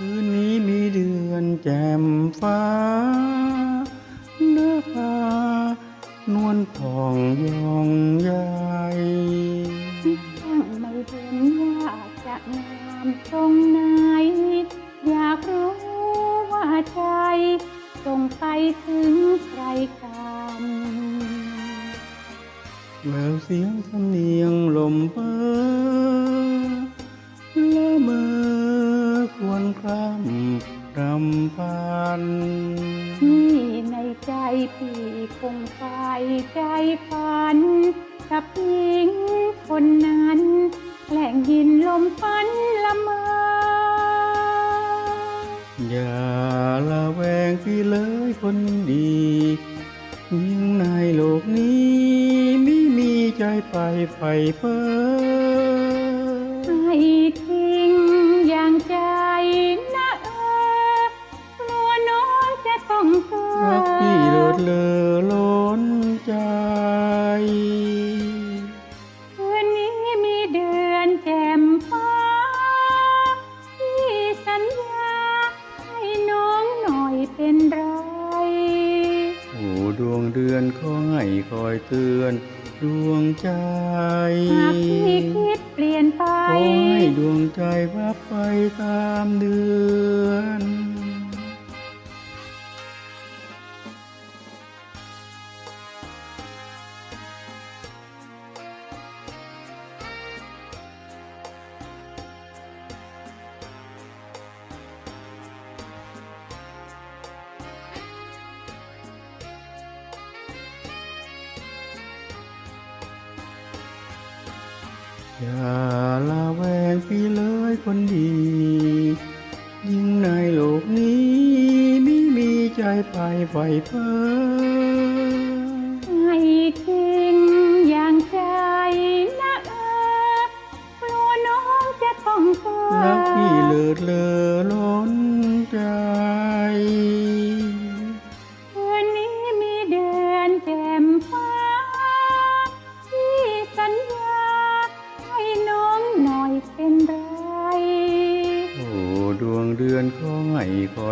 คืนนี้มีเดือนแจ่มฟ้าเนื้อฟ้านวลผ่องยองใหญ่ช่างไม่เห็นว่าจะงามตรงไหน อยากรู้ว่าใจส่งไปถึงใครกัน แววเสียงสำเนียงลมเป รำพันนี่ในใจพี่คงไปใจฝัน กับหญิงคนนั้นแกล้งยินลมฝันละเมออย่าละแวงพี่เลยคนดียิ่งในโลกนี้ไม่มีใจไปไฟเพ้อให้ทิ้ ใจ คืนนี้มีเดือนแจ่มฟ้าพี่สัญญาให้น้องหน่อยเป็นไร โอ้ดวงเดือนขอให้คอยเตือน ดวงใจหากพี่คิดเปลี่ยนไปขอให้ดวงใจพับไปตามเดือน อย่าละแวงพี่เลยคนดี ยิ่งในโลกนี้ไม่มีใจไปไฟเพ้อให้ทิ้งอย่างใจนะเออกลัวน้องจะต้องเกิดรักพี่เลิศเลอล้นใจ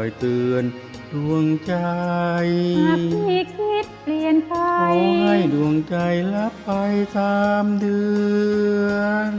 อยเตือนดวงใจหากพี่คิดเปลี่ยนไป ขอให้ดวงใจลับไปตามเดือน